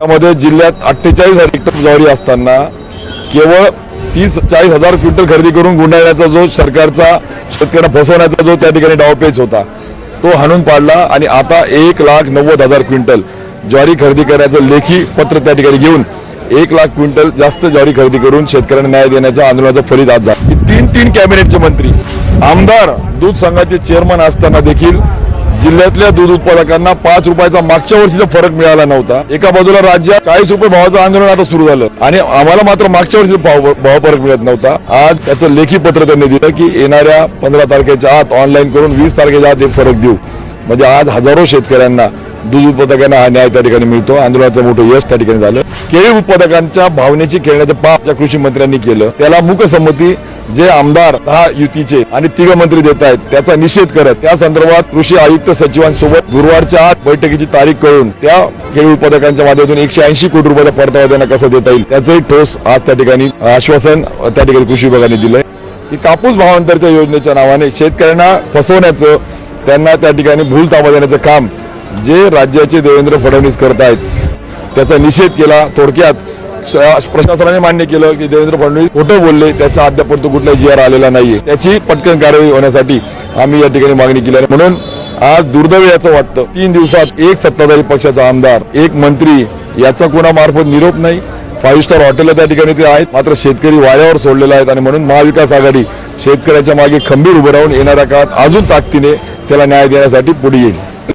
त्यामध्ये जिल्ह्यात अठ्ठेचाळीस हजार हेक्टर ज्वारी असताना केवळ तीस चाळीस हजार क्विंटल खरेदी करून गुंडाळण्याचा जो सरकारचा शेतकऱ्यांना फसवण्याचा जो त्या ठिकाणी डावपेच होता तो हाणून पाडला आणि आता एक लाख नव्वद हजार क्विंटल ज्वारी खरेदी करण्याचं लेखी पत्र त्या ठिकाणी घेऊन एक लाख क्विंटल जास्त ज्वारी खरेदी करून शेतकऱ्यांना न्याय देण्याच्या आंदोलनाचं फलित आज झालं. तीन तीन कॅबिनेटचे मंत्री आमदार दूध संघाचे चेअरमन असताना देखील जिल्ह्यातल्या दूध उत्पादकांना पाच रुपयाचा मागच्या वर्षीचा फरक मिळाला नव्हता. एका बाजूला राज्यात चाळीस रुपये भावाचं आंदोलन आता सुरू झालं आणि आम्हाला मात्र मागच्या वर्षी भाव भाव फरक मिळत नव्हता. आज त्याचं लेखी पत्र त्यांनी दिलं की येणाऱ्या पंधरा तारखेच्या आत ऑनलाईन करून वीस तारखेच्या आत हे फरक देऊ. म्हणजे आज हजारो शेतकऱ्यांना दूध उत्पादकांना हा न्याय त्या ठिकाणी मिळतो. आंदोलनाचं मोठं यश त्या ठिकाणी झालं. केळी उत्पादकांच्या भावनेची खेळण्याचं पाप ज्या कृषी मंत्र्यांनी केलं त्याला मुकसंमती जे आमदार दहा युतीचे आणि तिघ मंत्री देत आहेत त्याचा निषेध करत त्या संदर्भात कृषी आयुक्त सचिवांसोबत गुरुवारच्या आत बैठकीची तारीख कळून त्या केळी उत्पादकांच्या माध्यमातून एकशे ऐंशी कोटी रुपयाचा परतावा त्यांना कसा देता येईल त्याचंही ठोस आज त्या ठिकाणी आश्वासन त्या ठिकाणी कृषी विभागाने दिलंय. की कापूस भावांतरच्या योजनेच्या नावाने शेतकऱ्यांना फसवण्याचं त्यांना त्या ठिकाणी भूल ताबा देण्याचं काम जे राज्याचे देवेंद्र फडणवीस करत आहेत त्याचा निषेध केला थोडक्यात प्रशासनाने मान्य केलं की देवेंद्र फडणवीस खोटं बोलले त्याचा अद्याप तो कुठलाही जी आर आलेला नाहीये. त्याची पटकन कारवाई होण्यासाठी आम्ही या ठिकाणी मागणी केली आहे. म्हणून आज दुर्दैव याचं वाटतं तीन दिवसात एक सत्ताधारी पक्षाचा आमदार एक मंत्री याचा कोणामार्फत निरोप नाही. फाईव्ह स्टार हॉटेल त्या ठिकाणी ते आहेत मात्र शेतकरी वाऱ्यावर सोडलेले आहेत आणि म्हणून महाविकास आघाडी शेतकऱ्याच्या मागे खंबीर उभं राहून येणाऱ्या काळात अजून ताकदीने त्याला न्याय देण्यासाठी पुढे येईल.